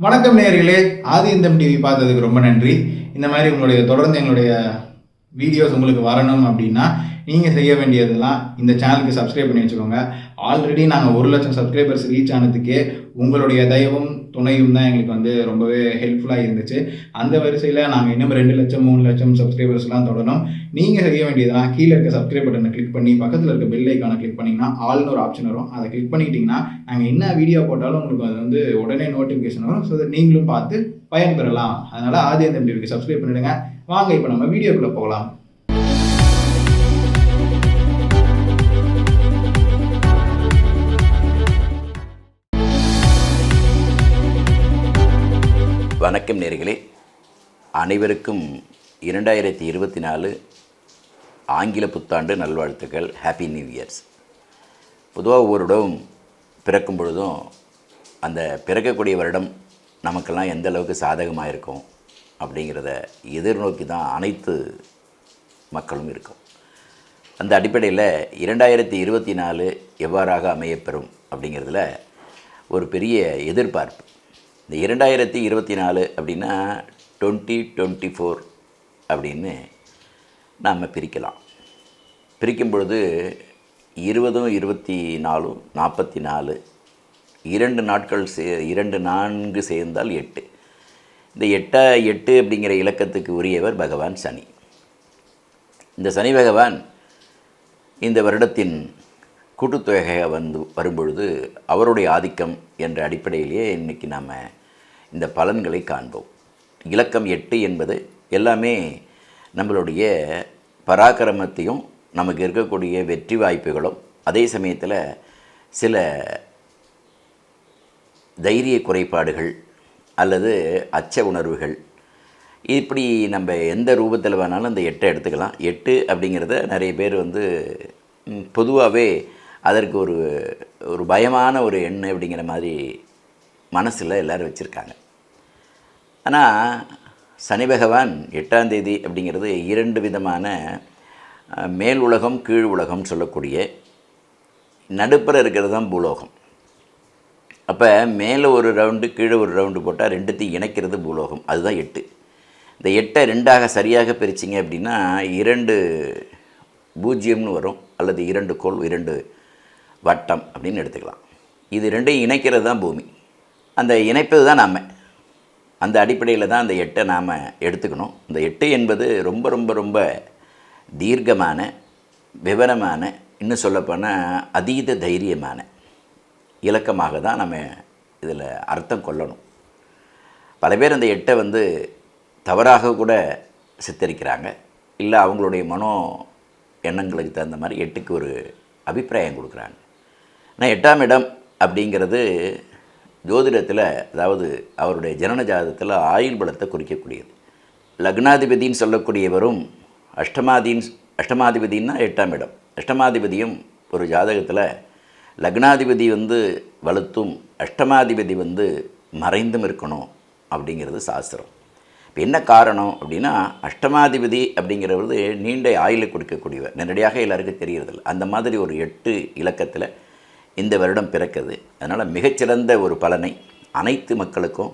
வணக்கம் நேர்களே ஆதி இந்தம் டிவி பார்த்ததுக்கு ரொம்ப நன்றி. இந்த மாதிரி உங்களுடைய தொடர்ந்து எங்களுடைய வீடியோஸ் உங்களுக்கு வரணும் அப்படின்னா நீங்கள் செய்ய வேண்டியதெல்லாம் இந்த சேனலுக்கு சப்ஸ்கிரைப் பண்ணி வச்சுக்கோங்க. ஆல்ரெடி நாங்கள் ஒரு லட்சம் சப்ஸ்கிரைபர்ஸ் ரீச் ஆனதுக்கே உங்களுடைய தயவும் துணையும் தான் எங்களுக்கு வந்து ரொம்பவே ஹெல்ப்ஃபுல்லாக இருந்துச்சு. அந்த வரிசையில் நாங்கள் இன்னும் ரெண்டு லட்சம் மூணு லட்சம் சப்ஸ்கிரைபர்ஸ்லாம் தொடரும் நீங்கள் செய்ய வேண்டியதெல்லாம் கீழே இருக்க சப்ஸ்கிரைப் பட்டனை கிளிக் பண்ணி பக்கத்தில் இருக்க பெல் ஐக்கானை கிளிக் பண்ணிங்கன்னா ஆல்னு ஒரு ஆப்ஷன் வரும். அதை கிளிக் பண்ணிட்டீங்கன்னா நாங்கள் என்ன வீடியோ போட்டாலும் உங்களுக்கு அது வந்து உடனே நோட்டிஃபிகேஷன் வரும். ஸோ நீங்களும் பார்த்து பயன்பெறலாம். அதனால் ஆதி அந்த டிவிக்கு சப்ஸ்கிரைப் பண்ணிடுங்க. வாங்க இப்போ நம்ம வீடியோக்குள்ளே போகலாம். வணக்கம் நேர்களே. அனைவருக்கும் இரண்டாயிரத்தி இருபத்தி நாலு ஆங்கில புத்தாண்டு நல்வாழ்த்துக்கள். ஹாப்பி நியூ இயர்ஸ் பொதுவாக ஒவ்வொரு வருடம் பிறக்கும் பொழுதும் அந்த பிறக்கக்கூடிய வருடம் நமக்கெல்லாம் எந்த அளவுக்கு சாதகமாக இருக்கும் அப்படிங்கிறத எதிர்நோக்கி தான் அனைத்து மக்களும் இருக்கும். அந்த அடிப்படையில் இரண்டாயிரத்தி இருபத்தி நாலு எவ்வாறாக அமையப்பெறும் அப்படிங்கிறதுல ஒரு பெரிய எதிர்பார்ப்பு. இந்த இரண்டாயிரத்தி இருபத்தி நாலு அப்படின்னா டுவெண்ட்டி டுவெண்ட்டி ஃபோர் அப்படின்னு நாம் பிரிக்கலாம். பிரிக்கும் பொழுது இருபதும் இருபத்தி நாலும் நாற்பத்தி நாலு இரண்டு நாட்கள் சே இரண்டு நான்கு சேர்ந்தால் எட்டு. இந்த எட்டா எட்டு அப்படிங்கிற இலக்கத்துக்கு உரியவர் பகவான் சனி. இந்த சனி பகவான் இந்த வருடத்தின் கூட்டுத்தொகையாக வந்து வரும்பொழுது அவருடைய ஆதிக்கம் என்ற அடிப்படையிலேயே இன்றைக்கி நாம் இந்த பலன்களை காண்போம். இலக்கம் எட்டு என்பது எல்லாமே நம்மளுடைய பராக்கிரமத்தையும் நமக்கு இருக்கக்கூடிய வெற்றி வாய்ப்புகளும் அதே சமயத்தில் சில தைரிய குறைபாடுகள் அல்லது அச்ச உணர்வுகள். இப்படி நம்ம எந்த ரூபத்தில் வேணாலும் அந்த எட்டை எடுத்துக்கலாம். எட்டு அப்படிங்கிறத நிறைய பேர் வந்து பொதுவாகவே அதற்கு ஒரு ஒரு பயமான ஒரு எண்ணு அப்படிங்கிற மாதிரி மனசில் எல்லோரும் வச்சுருக்காங்க. ஆனால் சனி பகவான் எட்டாம் தேதி அப்படிங்கிறது இரண்டு விதமான மேல் உலகம் கீழ் உலகம் சொல்லக்கூடிய நடுப்புற இருக்கிறது தான் பூலோகம். அப்போ மேலே ஒரு ரவுண்டு கீழே ஒரு ரவுண்டு போட்டால் ரெண்டுத்தையும் இணைக்கிறது பூலோகம். அதுதான் எட்டு. இந்த எட்டை ரெண்டாக சரியாக பிரிச்சிங்க அப்படின்னா இரண்டு பூஜ்ஜியம்னு வரும் அல்லது இரண்டு கோள் இரண்டு வட்டம் அப்படின்னு எடுத்துக்கலாம். இது ரெண்டையும் இணைக்கிறது தான் பூமி. அந்த இணைப்பது தான் நாம். அந்த அடிப்படையில் தான் அந்த எட்டை நாம் எடுத்துக்கணும். இந்த எட்டு என்பது ரொம்ப ரொம்ப ரொம்ப தீர்க்கமான விவரமான இன்னும் சொல்லப்போனால் அதீத தைரியமான இலக்கமாக தான் நம்ம இதில் அர்த்தம் கொள்ளணும். பல பேர் அந்த எட்டை வந்து தவறாக கூட சித்தரிக்கிறாங்க. இல்லை அவங்களுடைய மனோ எண்ணங்களுக்கு தகுந்த மாதிரி எட்டுக்கு ஒரு அபிப்பிராயம் கொடுக்குறாங்க. ஆனால் எட்டாம் இடம் அப்படிங்கிறது ஜோதிடத்தில் அதாவது அவருடைய ஜனன ஜாதகத்தில் ஆயுள் பலத்தை குறிக்கக்கூடியது. லக்னாதிபதின்னு சொல்லக்கூடியவரும் அஷ்டமாதின்னு அஷ்டமாதிபதினா எட்டாம் இடம். அஷ்டமாதிபதியும் ஒரு ஜாதகத்தில் லக்னாதிபதி வந்து வலுத்தும் அஷ்டமாதிபதி வந்து மறைந்தும் இருக்கணும் அப்படிங்கிறது சாஸ்திரம். இப்போ என்ன காரணம் அப்படின்னா அஷ்டமாதிபதி அப்படிங்கிறது நீண்ட ஆயுளை கொடுக்கக்கூடியவர். நேரடியாக எல்லாருக்கும் தெரியறதில்ல. அந்த மாதிரி ஒரு எட்டு இலக்கத்தில் இந்த வருடம் பிறக்குது. அதனால் மிகச்சிறந்த ஒரு பலனை அனைத்து மக்களுக்கும்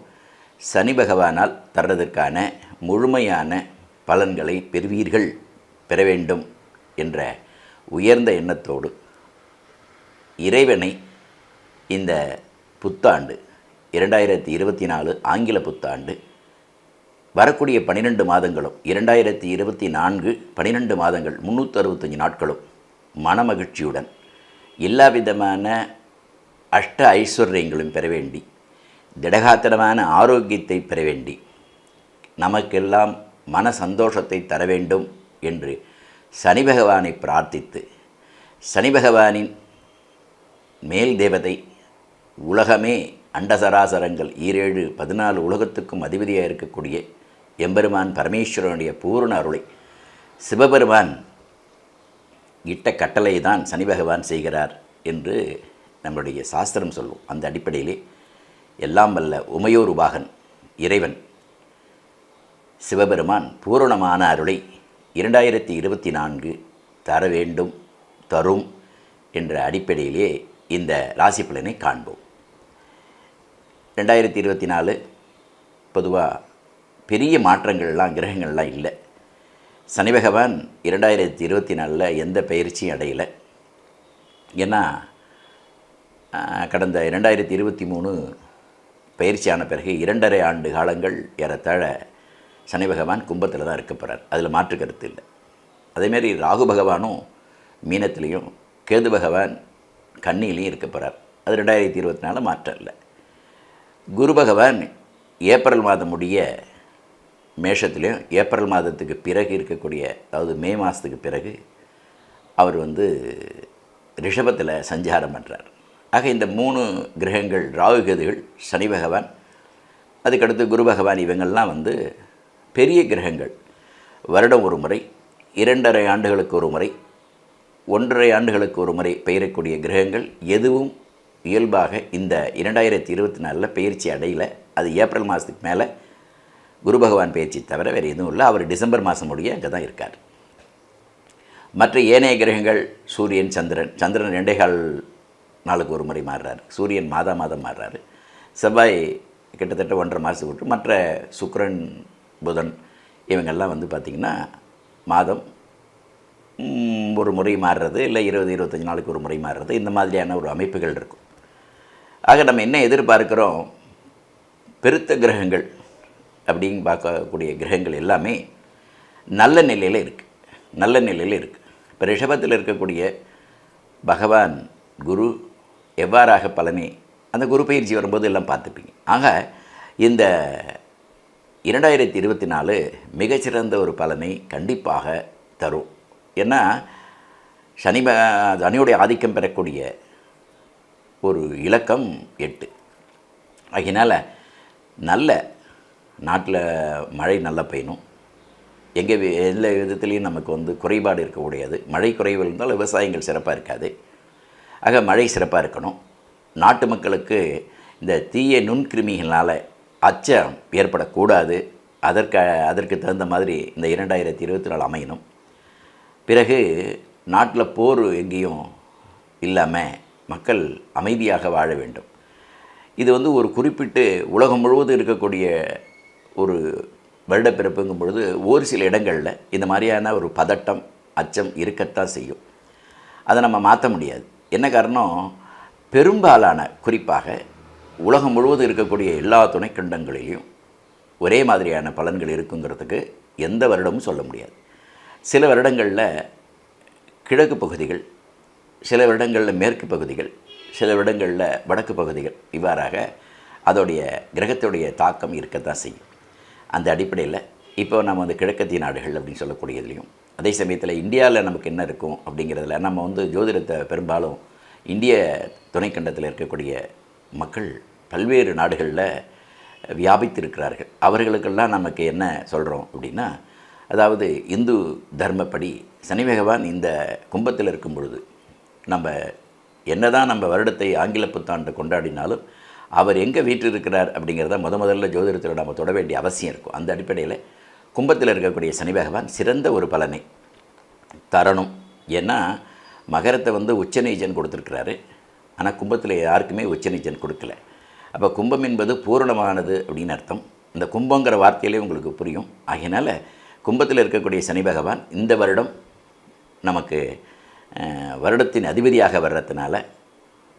சனி பகவானால் தர்றதற்கான முழுமையான பலன்களை பெறுவீர்கள் பெற வேண்டும் என்ற உயர்ந்த எண்ணத்தோடு இறைவனை இந்த புத்தாண்டு இரண்டாயிரத்தி இருபத்தி நாலு ஆங்கில புத்தாண்டு வரக்கூடிய பன்னிரெண்டு மாதங்களும் இரண்டாயிரத்தி இருபத்தி நான்கு பன்னிரெண்டு மாதங்கள் முந்நூற்றி அறுபத்தஞ்சு நாட்களும் மனமகிழ்ச்சியுடன் எல்லா விதமான அஷ்ட ஐஸ்வர்யங்களும் பெற வேண்டி திடகாத்திரமான ஆரோக்கியத்தை பெற வேண்டி நமக்கெல்லாம் மன சந்தோஷத்தை தர வேண்டும் என்று சனி பகவானை பிரார்த்தித்து சனி பகவானின் மேல் தேவதை உலகமே அண்டசராசரங்கள் ஈரேழு பதினாலு உலகத்துக்கும் அதிபதியாக இருக்கக்கூடிய எம்பெருமான் பரமேஸ்வரனுடைய பூரண அருளை சிவபெருமான் இட்ட கட்டளை தான் சனி பகவான் செய்கிறார் என்று நம்மளுடைய சாஸ்திரம் சொல்லும். அந்த அடிப்படையிலே எல்லாம் வல்ல உமையோர் உபாகன் இறைவன் சிவபெருமான் பூரணமான அருளை இரண்டாயிரத்தி இருபத்தி நான்கு தர வேண்டும் தரும் என்ற அடிப்படையிலே இந்த ராசி பலனை காண்போம். ரெண்டாயிரத்தி இருபத்தி நாலு பொதுவாக பெரிய மாற்றங்கள்லாம் கிரகங்கள்லாம் இல்லை. சனி பகவான் இரண்டாயிரத்தி இருபத்தி நாலில் எந்த பயிற்சியும் அடையலை. ஏன்னா கடந்த இரண்டாயிரத்தி இருபத்தி மூணு பயிற்சியான பிறகு இரண்டரை ஆண்டு காலங்கள் ஏறத்தாழ சனி பகவான் கும்பத்தில் தான் இருக்க போகிறார் அதில் மாற்று கருத்து இல்லை. அதேமாரி ராகு பகவானும் மீனத்திலையும் கேது பகவான் கன்னியிலையும் இருக்க போகிறார் அது ரெண்டாயிரத்தி இருபத்தி நாலு மாற்றம் இல்லை. குரு பகவான் ஏப்ரல் மாதம் முடிய மேஷத்துலேயும் ஏப்ரல் மாதத்துக்கு பிறகு இருக்கக்கூடிய அதாவது மே மாதத்துக்கு பிறகு அவர் வந்து ரிஷபத்தில் சஞ்சாரம் பண்ணுறார் ஆக இந்த மூணு கிரகங்கள் ராகு கேதுகள் சனி பகவான் அதுக்கடுத்து குரு பகவான் இவங்கள்லாம் வந்து பெரிய கிரகங்கள். வருடம் ஒரு முறை இரண்டரை ஆண்டுகளுக்கு ஒரு முறை ஒன்றரை ஆண்டுகளுக்கு ஒரு முறை பெயரக்கூடிய கிரகங்கள் எதுவும் இயல்பாக இந்த இரண்டாயிரத்தி இருபத்தி நாலில் பயிற்சி அடையில். அது ஏப்ரல் மாதத்துக்கு மேலே குரு பகவான் பேச்சு தவிர வேறு எதுவும் இல்லை. அவர் டிசம்பர் மாதம் முடிய அங்கே தான் இருக்கார். மற்ற ஏனைய கிரகங்கள் சூரியன் சந்திரன் சந்திரன் ரெண்டே கால் நாளுக்கு ஒரு முறை மாறுறாரு. சூரியன் மாதா மாதம் மாறுறாரு. செவ்வாய் கிட்டத்தட்ட ஒன்றரை மாதத்துக்கு விட்டு மற்ற சுக்கரன் புதன் இவங்கெல்லாம் வந்து பார்த்திங்கன்னா மாதம் ஒரு முறை மாறுறது இல்லை இருபது இருபத்தஞ்சி நாளுக்கு ஒரு முறை மாறுறது. இந்த மாதிரியான ஒரு அமைப்புகள் இருக்கும். ஆக நம்ம என்ன எதிர்பார்க்குறோம்? பெருத்த கிரகங்கள். அப்படின்னு பார்க்கக்கூடிய கிரகங்கள் எல்லாமே நல்ல நிலையில் இருக்குது நல்ல நிலையில் இருக்குது இப்போ ரிஷபத்தில் இருக்கக்கூடிய பகவான் குரு எவ்வாறாக பலனை அந்த குரு பயிற்சி வரும்போது எல்லாம் பார்த்துப்பீங்க. ஆக இந்த இரண்டாயிரத்தி இருபத்தி நாலு மிகச்சிறந்த ஒரு பலனை கண்டிப்பாக தரும். ஏன்னா சனி சனியுடைய ஆதிக்கம் பெறக்கூடிய ஒரு இலக்கம் எட்டு. அதனால் நல்ல நாட்டில் மழை நல்லா பெய்யணும். எங்கே எந்த எல்லா விதத்துலேயும் நமக்கு வந்து குறைபாடு இருக்கக்கூடியது. மழை குறைவு இருந்தால் விவசாயங்கள் சிறப்பாக இருக்காது. ஆக மழை சிறப்பாக இருக்கணும். நாட்டு மக்களுக்கு இந்த தீய நுண்கிருமிகளால் அச்சம் ஏற்படக்கூடாது. அதற்கு அதற்கு தகுந்த மாதிரி இந்த இரண்டாயிரத்தி இருபத்தி நாலு அமையணும். பிறகு நாட்டில் போர் எங்கேயும் இல்லாமல் மக்கள் அமைதியாக வாழ வேண்டும். இது வந்து ஒரு குறிப்பிட்டு உலகம் முழுவதும் இருக்கக்கூடிய ஒரு வருடப்பிறப்புங்கும் பொழுது ஒரு சில இடங்களில் இந்த மாதிரியான ஒரு பதட்டம் அச்சம் இருக்கத்தான் செய்யும். அதை நம்ம மாற்ற முடியாது. என்ன காரணம்? பெரும்பாலான குறிப்பாக உலகம் முழுவதும் இருக்கக்கூடிய எல்லா துணைக்கண்டங்களிலையும் ஒரே மாதிரியான பலன்கள் இருக்குங்கிறதுக்கு எந்த வருடமும் சொல்ல முடியாது. சில வருடங்களில் கிழக்கு பகுதிகள் சில வருடங்களில் மேற்கு பகுதிகள் சில வருடங்களில் வடக்கு பகுதிகள் இவ்வாறாக அதோடைய கிரகத்துடைய தாக்கம் இருக்கத்தான் செய்யும். அந்த அடிப்படையில் இப்போ நம்ம வந்து கிழக்கத்திய நாடுகள் அப்படின்னு சொல்லக்கூடியதுலையும் அதே சமயத்தில் இந்தியாவில் நமக்கு என்ன இருக்கும் அப்படிங்கிறதுல நம்ம வந்து ஜோதிடத்தை பெரும்பாலும் இந்திய துணைக்கண்டத்தில் இருக்கக்கூடிய மக்கள் பல்வேறு நாடுகளில் வியாபித்திருக்கிறார்கள். அவர்களுக்கெல்லாம் நமக்கு என்ன சொல்கிறோம் அப்படின்னா அதாவது இந்து தர்மப்படி சனி பகவான் இந்த கும்பத்தில் இருக்கும் பொழுது நம்ம என்னதான் நம்ம வருடத்தை ஆங்கில புத்தாண்டு கொண்டாடினாலும் அவர் எங்கே வீட்டில் இருக்கிறார் அப்படிங்கிறத முத முதல்ல ஜோதிடத்தில் நம்ம தொட வேண்டிய அவசியம் இருக்கும். அந்த அடிப்படையில் கும்பத்தில் இருக்கக்கூடிய சனி பகவான் சிறந்த ஒரு பலனை தரணும். ஏன்னா மகரத்தை வந்து உச்சநீச்சன் கொடுத்துருக்கிறாரு. ஆனால் கும்பத்தில் யாருக்குமே உச்சநீச்சன் கொடுக்கல. அப்போ கும்பம் என்பது பூரணமானது அப்படின்னு அர்த்தம். இந்த கும்பங்கிற வார்த்தையிலே உங்களுக்கு புரியும். ஆகையினால் கும்பத்தில் இருக்கக்கூடிய சனி பகவான் இந்த வருடம் நமக்கு வருடத்தின் அதிபதியாக வர்றதுனால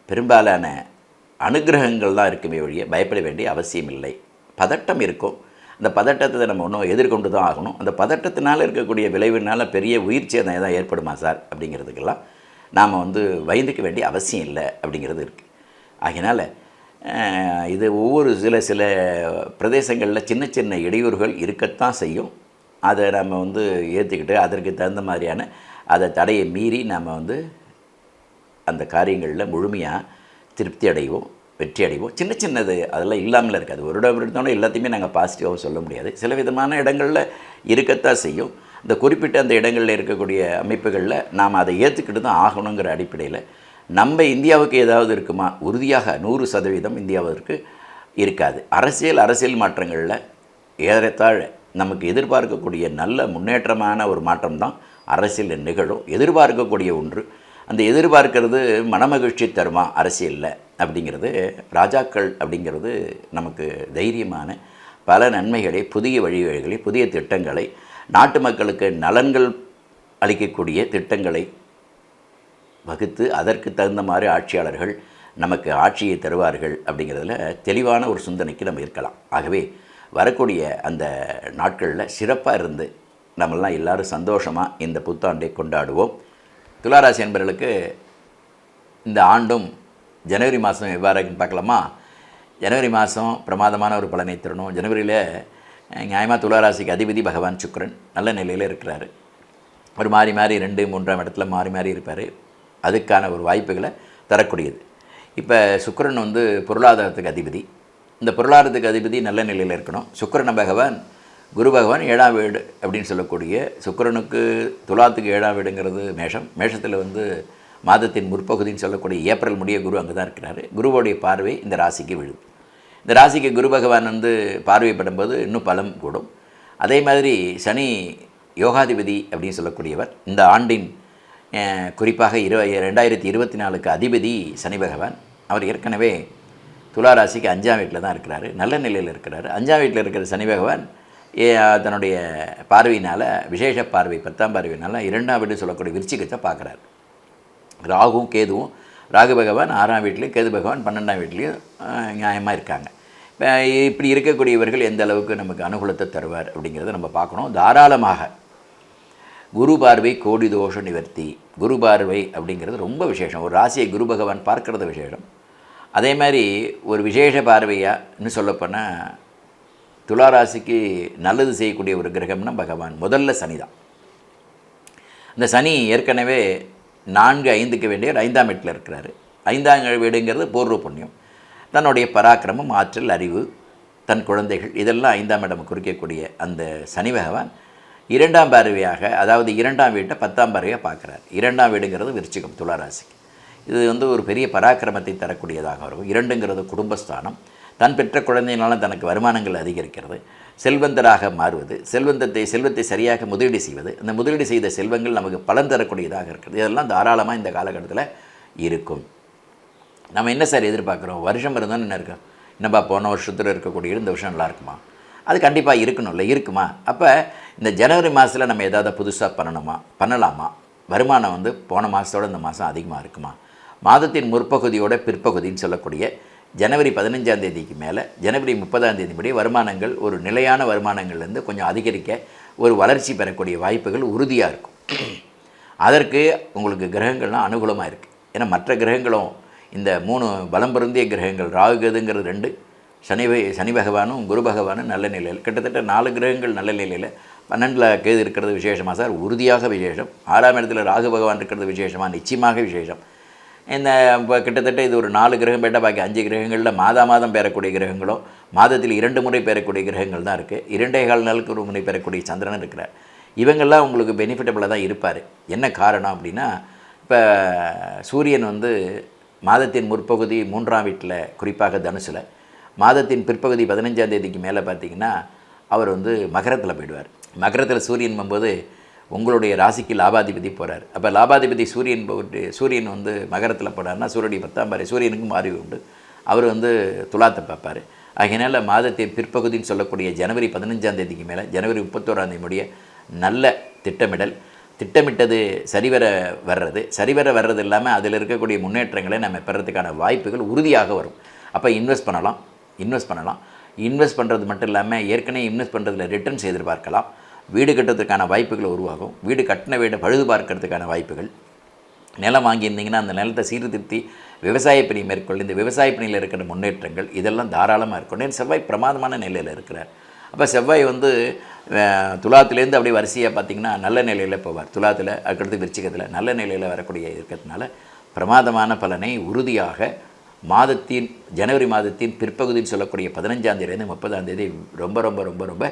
பெரும்பாலான அனுகிரகங்கள் தான் இருக்குமே ஒழிய பயப்பட வேண்டிய அவசியம் இல்லை பதட்டம் இருக்கும். அந்த பதட்டத்தை நம்ம ஒன்றும் எதிர்கொண்டு தான் ஆகணும். அந்த பதட்டத்தினால் இருக்கக்கூடிய விளைவுனால் பெரிய உயிர் சேதம் எதாவது ஏற்படுமா சார்? அப்படிங்கிறதுக்கெல்லாம் நாம் வந்து பயந்துக்க வேண்டிய அவசியம் இல்லை அப்படிங்கிறது இருக்குது ஆகினால் இது ஒவ்வொரு சில சில பிரதேசங்களில் சின்ன சின்ன இடையூறுகள் இருக்கத்தான் செய்யும். அதை நம்ம வந்து ஏற்றுக்கிட்டு அதற்கு தகுந்த மாதிரியான அதை தடையை மீறி நாம் வந்து அந்த காரியங்களில் முழுமையாக திருப்தி அடைவோம் வெற்றி அடைவோம் சின்ன சின்னது அதெல்லாம் இல்லாமல் இருக்காது. ஒரு இடம் எடுத்தோன்னே எல்லாத்தையுமே நாங்கள் பாசிட்டிவாக சொல்ல முடியாது. சில விதமான இடங்களில் இருக்கத்தான் செய்யும். இந்த குறிப்பிட்ட அந்த இடங்களில் இருக்கக்கூடிய அமைப்புகளில் நாம் அதை ஏற்றுக்கிட்டு தான் ஆகணுங்கிற அடிப்படையில் நம்ம இந்தியாவுக்கு ஏதாவது இருக்குமா? உறுதியாக நூறு சதவீதம் இந்தியாவிற்கு இருக்காது. அரசியல் அரசியல் மாற்றங்களில் ஏறத்தாழ நமக்கு எதிர்பார்க்கக்கூடிய நல்ல முன்னேற்றமான ஒரு மாற்றம் தான் அரசியலில் நிகழும். எதிர்பார்க்கக்கூடிய ஒன்று அந்த எதிர்பார்க்கிறது மனமகிழ்ச்சி தருமா அரசியலில் அப்படிங்கிறது ராஜாக்கள் அப்படிங்கிறது நமக்கு தைரியமான பல நன்மைகளை புதிய வழிவகைகளை புதிய திட்டங்களை நாட்டு மக்களுக்கு நலன்கள் அளிக்கக்கூடிய திட்டங்களை வகுத்து அதற்கு தகுந்த மாதிரி ஆட்சியாளர்கள் நமக்கு ஆட்சியை தருவார்கள் அப்படிங்கிறதுல தெளிவான ஒரு சிந்தனைக்கு நம்ம இருக்கலாம். ஆகவே வரக்கூடிய அந்த நாட்களில் சிறப்பாக இருந்து நம்மளாம் எல்லோரும் சந்தோஷமாக இந்த புத்தாண்டை கொண்டாடுவோம். துளாராசி என்பவர்களுக்கு இந்த ஆண்டும் ஜனவரி மாதம் எவ்வாறு பார்க்கலாமா? ஜனவரி மாதம் பிரமாதமான ஒரு பலனை தரணும். ஜனவரியில் நியாயமாக துளாராசிக்கு அதிபதி பகவான் சுக்கிரன் நல்ல நிலையில் இருக்கிறாரு. ஒரு மாறி மாறி ரெண்டு மூன்றாம் இடத்துல மாறி மாறி இருப்பார். அதுக்கான ஒரு வாய்ப்புகளை தரக்கூடியது. இப்போ சுக்கரன் வந்து பொருளாதாரத்துக்கு அதிபதி. இந்த பொருளாதாரத்துக்கு அதிபதி நல்ல நிலையில் இருக்கணும். சுக்கிரன பகவான் குரு பகவான் ஏழாம் வீடு அப்படின்னு சொல்லக்கூடிய சுக்கிரனுக்கு துலாத்துக்கு ஏழாம் வீடுங்கிறது மேஷம். மேஷத்தில் வந்து மாதத்தின் முற்பகுதின்னு சொல்லக்கூடிய ஏப்ரல் முடிய குரு அங்கே தான் இருக்கிறாரு. குருவோடைய பார்வை இந்த ராசிக்கு விழுது இந்த ராசிக்கு குரு பகவான் வந்து பார்வைப்படும்போது இன்னும் பலம் கூடும். அதே மாதிரி சனி யோகாதிபதி அப்படின்னு சொல்லக்கூடியவர் இந்த ஆண்டின் குறிப்பாக இரு ரெண்டாயிரத்தி இருபத்தி நாலுக்கு அதிபதி சனி பகவான். அவர் ஏற்கனவே துலா ராசிக்கு அஞ்சாம் வீட்டில் தான் இருக்கிறாரு. நல்ல நிலையில் இருக்கிறார். அஞ்சாம் வீட்டில் இருக்கிற சனி பகவான் தன்னுடைய பார்வையினால் விசேஷ பார்வை பத்தாம் பார்வையினால் இரண்டாம் வீடு சொல்லக்கூடிய விருச்சிகத்தை பார்க்குறாரு. ராகுவும் கேதுவும் ராகு பகவான் ஆறாம் வீட்லேயும் கேது பகவான் பன்னெண்டாம் வீட்லேயும் நியாயமாக இருக்காங்க. இப்படி இருக்கக்கூடியவர்கள் எந்த அளவுக்கு நமக்கு அனுகூலத்தை தருவார் அப்படிங்கிறத நம்ம பார்க்கணும். தாராளமாக குரு பார்வை கோடி தோஷ நிவர்த்தி. குரு பார்வை அப்படிங்கிறது ரொம்ப விசேஷம். ஒரு ராசியை குரு பகவான் பார்க்கறது விசேஷம். அதே மாதிரி ஒரு விசேஷ பார்வையான்னு சொல்லப்போனால் துளாராசிக்கு நல்லது செய்யக்கூடிய ஒரு கிரகம்னா பகவான். முதல்ல சனி தான் இந்த சனி ஏற்கனவே நான்கு ஐந்துக்கு வேண்டியவர் ஐந்தாம் வீட்டில் இருக்கிறாரு. ஐந்தாம் வீடுங்கிறது பூர்வ புண்ணியம். தன்னுடைய பராக்கிரமம் ஆற்றல் அறிவு தன் குழந்தைகள் இதெல்லாம் ஐந்தாம் இடம் குறிக்கக்கூடிய அந்த சனி பகவான் இரண்டாம் பார்வையாக அதாவது இரண்டாம் வீட்டை பத்தாம் பார்வையாக பார்க்குறார். இரண்டாம் வீடுங்கிறது விருச்சிகம் துளாராசிக்கு. இது வந்து ஒரு பெரிய பராக்கிரமத்தை தரக்கூடியதாக இருக்கும். இரண்டுங்கிறது குடும்பஸ்தானம். தன் பெற்ற குழந்தையினால தனக்கு வருமானங்கள் அதிகரிக்கிறது. செல்வந்தராக மாறுவது செல்வந்தத்தை செல்வத்தை சரியாக முதலீடு செய்வது அந்த முதலீடு செய்த செல்வங்கள் நமக்கு பலன் தரக்கூடியதாக இருக்கிறது. இதெல்லாம் தாராளமாக இந்த காலகட்டத்தில் இருக்கும். நம்ம என்ன சார் எதிர்பார்க்குறோம்? வருஷம் இருந்தால் என்ன இருக்கும் என்னப்பா போன வருஷத்தில் இருக்கக்கூடிய இந்த வருஷம் நல்லா இருக்குமா? அது கண்டிப்பாக இருக்கணும்ல இருக்குமா? அப்போ இந்த ஜனவரி மாதத்தில் நம்ம ஏதாவது புதுசாக பண்ணணுமா? பண்ணலாமா? வருமானம் வந்து போன மாதத்தோட இந்த மாதம் அதிகமாக இருக்குமா? மாதத்தின் முற்பகுதியோட பிற்பகுதின்னு சொல்லக்கூடிய ஜனவரி பதினஞ்சாம் தேதிக்கு மேலே ஜனவரி முப்பதாம் தேதி படி வருமானங்கள் ஒரு நிலையான வருமானங்கள்லேருந்து கொஞ்சம் அதிகரிக்க ஒரு வளர்ச்சி பெறக்கூடிய வாய்ப்புகள் உறுதியாக இருக்கும். அதற்கு உங்களுக்கு கிரகங்கள்லாம் அனுகூலமாக இருக்குது ஏன்னா மற்ற கிரகங்களும் இந்த மூணு பலம் பொருந்திய கிரகங்கள் ராகு கேதுங்கிறது ரெண்டு. சனி சனி பகவானும் குரு பகவானும் நல்ல நிலையில் கிட்டத்தட்ட நாலு கிரகங்கள் நல்ல நிலையில் பன்னெண்டில் கேது இருக்கிறது விசேஷமாக சார்? உறுதியாக விசேஷம். ஆறாம் இடத்துல ராகு பகவான் இருக்கிறது விசேஷமாக நிச்சயமாக விசேஷம். இந்த இப்போ கிட்டத்தட்ட இது ஒரு நாலு கிரகம் பேட்டா பாக்கி அஞ்சு கிரகங்களில் மாதா மாதம் பெறக்கூடிய கிரகங்களோ மாதத்தில் இரண்டு முறை பெறக்கூடிய கிரகங்கள் தான் இருக்குது இரண்டே கால் நாளுக்கு ஒரு முறை பெறக்கூடிய சந்திரன் இருக்கிறார். இவங்கெல்லாம் உங்களுக்கு பெனிஃபிட்டபுளாக தான் இருப்பார். என்ன காரணம் அப்படின்னா இப்போ சூரியன் வந்து மாதத்தின் முற்பகுதி மூன்றாம் வீட்டில் குறிப்பாக தனுசில். மாதத்தின் பிற்பகுதி பதினஞ்சாம் தேதிக்கு மேலே பார்த்தீங்கன்னா அவர் வந்து மகரத்தில் போயிடுவார். மகரத்தில் சூரியன் போகும்போது உங்களுடைய ராசிக்கு லாபாதிபதி போகிறார் அப்போ லாபாதிபதி சூரியன் போட்டு சூரியன் வந்து மகரத்தில் போனார்னா சூரியனுடைய பத்தாம் பாரு சூரியனுக்கு மாறி உண்டு. அவர் வந்து துலாத்தை பார்ப்பார். ஆகையினால் மாதத்தின் பிற்பகுதின்னு சொல்லக்கூடிய ஜனவரி பதினஞ்சாம் தேதிக்கு மேலே ஜனவரி முப்பத்தோராம் தேதி முடிய நல்ல திட்டமிடல். திட்டமிட்டது சரிவர வர்றது. சரிவர வர்றது இல்லாமல் அதில் இருக்கக்கூடிய முன்னேற்றங்களை நம்ம பெறதுக்கான வாய்ப்புகள் உறுதியாக வரும். அப்போ இன்வெஸ்ட் பண்ணலாம். இன்வெஸ்ட் பண்ணலாம். இன்வெஸ்ட் பண்ணுறது மட்டும் இல்லாமல் ஏற்கனவே இன்வெஸ்ட் பண்ணுறதுல ரிட்டர்ன்ஸ் எதிர்பார்க்கலாம். வீடு கட்டுறதுக்கான வாய்ப்புகள் உருவாகும். வீடு கட்டின வீடை பழுது பார்க்கறதுக்கான வாய்ப்புகள். நிலம் வாங்கியிருந்தீங்கன்னா அந்த நிலத்தை சீர்திருத்தி விவசாய பணி மேற்கொள்ள இந்த விவசாய பணியில் இருக்கிற முன்னேற்றங்கள் இதெல்லாம் தாராளமாக இருக்கும். செவ்வாய் பிரமாதமான நிலையில் இருக்கிறார். அப்போ செவ்வாய் வந்து துலாத்துலேருந்து அப்படியே வரிசையாக பார்த்தீங்கன்னா நல்ல நிலையில் போவார். துலாத்தில் அதுக்கடுத்து விருச்சிகத்தில் நல்ல நிலையில் வரக்கூடிய இருக்கிறதுனால பிரமாதமான பலனை உறுதியாக மாதத்தின் ஜனவரி மாதத்தின் பிற்பகுதின்னு சொல்லக்கூடிய பதினஞ்சாம் தேதியிலேருந்து முப்பதாம் தேதி ரொம்ப ரொம்ப ரொம்ப ரொம்ப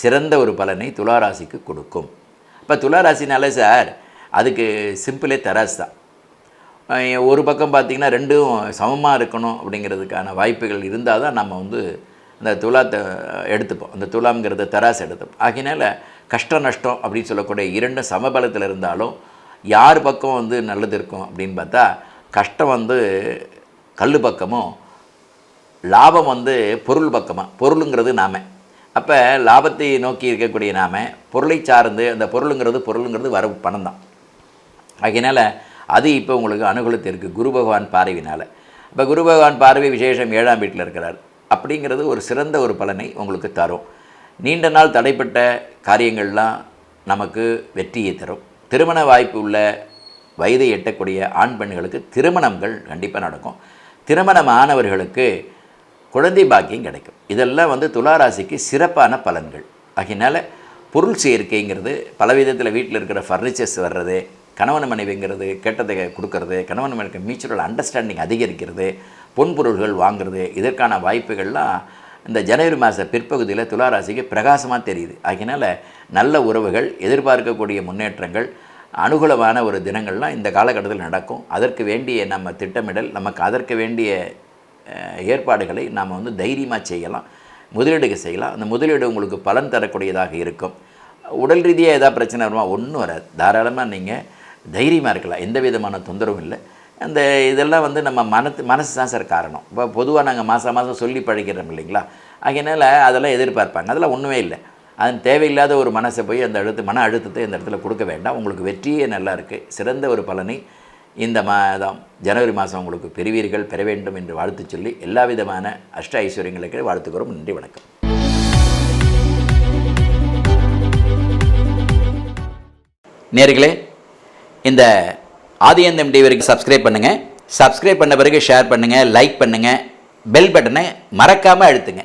சிறந்த ஒரு பலனை துளாராசிக்கு கொடுக்கும். இப்போ துளாராசினாலே சார் அதுக்கு சிம்பிளே தராசு தான். ஒரு பக்கம் பார்த்திங்கன்னா ரெண்டும் சமமாக இருக்கணும் அப்படிங்கிறதுக்கான வாய்ப்புகள் இருந்தால் தான் நம்ம வந்து இந்த துலாத்தை எடுத்துப்போம். அந்த துலாம்ங்கிறத தராசு எடுத்துப்போம். ஆகினால கஷ்ட நஷ்டம் அப்படின்னு சொல்லக்கூடிய இரண்டும் சமபலத்தில் இருந்தாலும் யார் பக்கம் வந்து நல்லது இருக்கும் அப்படின்னு பார்த்தா கஷ்டம் வந்து கல் பக்கமும் லாபம் வந்து பொருள் பக்கமாக பொருளுங்கிறது நாம. அப்போ லாபத்தை நோக்கி இருக்கக்கூடிய நாம் பொருளை சார்ந்து அந்த பொருளுங்கிறது பொருளுங்கிறது வர பணம் தான். ஆகையினால அது இப்போ உங்களுக்கு அனுகூலத்தில் இருக்குது குரு பகவான் பார்வையினால். இப்போ குரு பகவான் பார்வை விசேஷம் ஏழாம் வீட்டில் இருக்கிறார். அப்படிங்கிறது ஒரு சிறந்த ஒரு பலனை உங்களுக்கு தரும். நீண்ட நாள் தடைப்பட்ட காரியங்கள்லாம் நமக்கு வெற்றியை தரும். திருமண வாய்ப்பு உள்ள வயதை எட்டக்கூடிய ஆண் பெண்களுக்கு திருமணங்கள் கண்டிப்பாக நடக்கும். திருமணமானவர்களுக்கு குழந்தை பாக்கியம் கிடைக்கும். இதெல்லாம் வந்து துளாராசிக்கு சிறப்பான பலன்கள். ஆகினால பொருள் சேர்க்கைங்கிறது பல விதத்தில் வீட்டில் இருக்கிற ஃபர்னிச்சர்ஸ் வர்றது கணவன் மனைவிங்கிறது கெட்டதை கொடுக்கறது கணவன் மனைவிக்கு மியூச்சுவல் அண்டர்ஸ்டாண்டிங் அதிகரிக்கிறது பொன் பொருள்கள் வாங்குறது இதற்கான வாய்ப்புகள்லாம் இந்த ஜனவரி மாத பிற்பகுதியில் துளாராசிக்கு பிரகாசமாக தெரியுது. ஆகினால நல்ல உறவுகள் எதிர்பார்க்கக்கூடிய முன்னேற்றங்கள் அனுகூலமான ஒரு தினங்கள்லாம் இந்த காலகட்டத்தில் நடக்கும். அதற்கு வேண்டிய நம்ம திட்டமிடல் நமக்கு அதற்கு வேண்டிய ஏற்பாடுகளை நாம் வந்து தைரியமாக செய்யலாம். முதலீடுக்கு செய்யலாம். அந்த முதலீடு உங்களுக்கு பலன் தரக்கூடியதாக இருக்கும். உடல் ரீதியாக எதாவது பிரச்சனை வருமா? ஒன்றும் வராது. தாராளமாக நீங்கள் தைரியமாக இருக்கலாம். எந்த விதமான தொந்தரவும் இல்லை. அந்த இதெல்லாம் வந்து நம்ம மனத்து மனசு தான் சார் காரணம். இப்போ பொதுவாக நாங்கள் மாதம் மாதம் சொல்லி பழகிறோம் இல்லைங்களா? அதனால் அதெல்லாம் எதிர்பார்ப்பாங்க. அதெல்லாம் ஒன்றுமே இல்லை. அது தேவையில்லாத ஒரு மனசை போய் அந்த அழுத்த மன அழுத்தத்தை இந்த இடத்துல கொடுக்க வேண்டாம். உங்களுக்கு வெற்றியே நல்லா இருக்குது சிறந்த ஒரு பலனை இந்த மாதம் ஜனவரி மாதம் உங்களுக்கு பெறுவீர்கள் பெற வேண்டும் என்று வாழ்த்து சொல்லி எல்லா விதமான அஷ்ட ஐஸ்வர்யங்களுக்கு வாழ்த்துக்கிறோம். நன்றி வணக்கம். நேர்களே இந்த ஆதியந்தம் டிவிக்கு சப்ஸ்கிரைப் பண்ணுங்கள் சப்ஸ்கிரைப் பண்ண பிறகு ஷேர் பண்ணுங்கள் லைக் பண்ணுங்கள் பெல் பட்டனை மறக்காமல் அழுத்துங்க.